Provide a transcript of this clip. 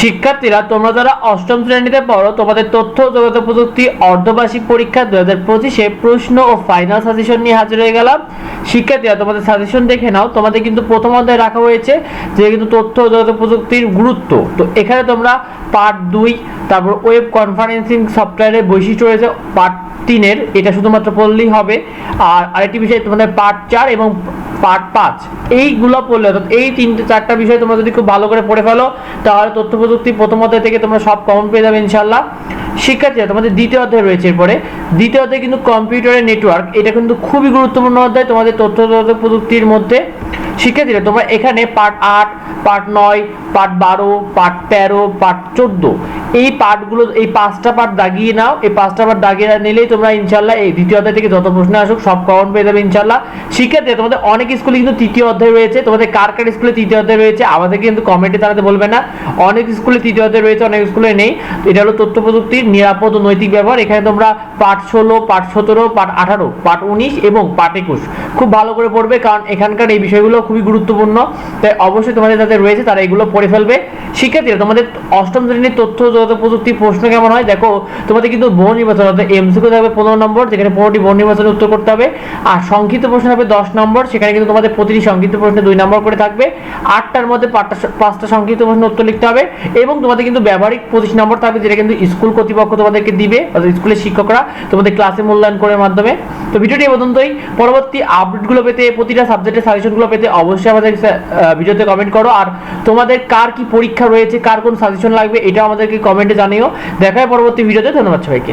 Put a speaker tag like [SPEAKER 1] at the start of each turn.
[SPEAKER 1] শিক্ষার্থীরা, তোমরা যারা অষ্টম শ্রেণীতে পড়ো, তোমাদের তথ্য যোগাযোগ প্রযুক্তি অর্ধবার্ষিক পরীক্ষা দু হাজার পঁচিশে প্রশ্ন ও ফাইনাল সাজেশন নিয়ে হাজির হয়ে গেলাম। শিক্ষার্থীরা, তোমাদের সাজেশন দেখে নাও। তোমাদের কিন্তু প্রথম অধ্যায়ে রাখা হয়েছে যে কিন্তু তথ্য যোগাযোগ প্রযুক্তির গুরুত্ব। তো এখানে তোমরা পার্ট দুই, তারপর ওয়েব কনফারেন্সিং সফটওয়্যারের বৈশিষ্ট্য রয়েছে পার্ট তিনের। এটা শুধুমাত্র পড়লেই হবে। আর আরেকটি বিষয় তোমাদের পার্ট চার এবং পার্ট পাঁচ। এইগুলো পড়লে, অর্থাৎ এই তিনটে, চারটা বিষয় তোমরা যদি খুব ভালো করে পড়ে ফেলো, তাহলে তথ্য প্রযুক্তি প্রথম অধ্যায় থেকে তোমরা সব কমন পেয়ে যাবে ইনশাল্লাহ শিক্ষার্থীরা, তোমাদের দ্বিতীয় অধ্যায় রয়েছে এরপরে। দ্বিতীয় অধ্যায় কিন্তু কম্পিউটারের নেটওয়ার্ক এটা কিন্তু খুবই গুরুত্বপূর্ণ অধ্যায়, তোমাদের তথ্য প্রযুক্তির মধ্যে। শিক্ষার্থীরা, তোমরা এখানে পার্ট আট পার্ট নয় পার্ট বারো পার্ট তেরো পার্ট চোদ্দ এই পার্টগুলো এই পাঁচটা পার্ট দাগিয়ে নাও। এই পাঁচটা পার্ট দাগিয়ে নিলেই তোমরা ইনশাল্লাহ এই দ্বিতীয় অধ্যায় থেকে যত প্রশ্ন আসুক, সব কমন পেয়ে যাবে ইনশাল্লাহ শিক্ষার্থীরা তোমাদের অনেক স্কুলে কিন্তু তৃতীয় অধ্যায় রয়েছে। তোমাদের কার কার স্কুলে তৃতীয় অধ্যায় রয়েছে, আমাদের কিন্তু কমেন্টে জানাতে বলবে না। অনেক স্কুলে তৃতীয় অধ্যায় রয়েছে, অনেক স্কুলে নেই। এটা হলো তথ্য প্রযুক্তির নিরাপদ ও নৈতিক ব্যবহার। এখানে তোমরা পাঠ ষোলো, পাঠ সতেরো, পাঠ আঠারো, পাঠ উনিশ এবং পাঠ একুশ খুব ভালো করে পড়বে, কারণ এখানকার এই বিষয়গুলো খুবই গুরুত্বপূর্ণ। তাই অবশ্যই তোমাদের যাদের রয়েছে, তারা এগুলো পড়ে ফেলবে। শিক্ষার্থীরা, তোমাদের অষ্টম শ্রেণির তথ্য ও প্রযুক্তি প্রশ্ন কেমন হয়? দেখো, তোমাদের কিন্তু বহু নির্বাচন, অর্থাৎ এমসিকিউ থাকবে পনেরো নম্বর, যেখানে পনেরোটি বহু নির্বাচনের উত্তর করতে হবে। আর সংক্ষিপ্ত প্রশ্ন হবে দশ নম্বর, সেখানে কিন্তু তোমাদের প্রতিটি সংক্ষিপ্ত প্রশ্নে দুই নম্বর করে থাকবে। আটটার মধ্যে পাঁচটা পাঁচটা সংক্ষিপ্ত প্রশ্ন উত্তর লিখতে হবে। এবং তোমাদের কিন্তু ব্যবহারিক পঁচিশ নম্বর থাকবে, যেটা কিন্তু স্কুল কর্তৃপক্ষ তোমাদেরকে দিবে, অর্থাৎ স্কুলের শিক্ষকরা তোমাদের ক্লাসে মূল্যায়ন করার মাধ্যমে। তো ভিডিওটি এই পর্যন্তই। পরবর্তী আপডেটগুলো পেতে, প্রতিটা সাবজেক্টের সাজেশনগুলো পেতে অবশ্যই আমাদের ভিডিওতে কমেন্ট করো। আর তোমাদের কার কি পরীক্ষা রয়েছে, কার কোন সাজেশন লাগবে, এটা আমাদেরকে কমেন্টে জানিও। দেখা হয় পরবর্তী ভিডিওতে। ধন্যবাদ সবাইকে।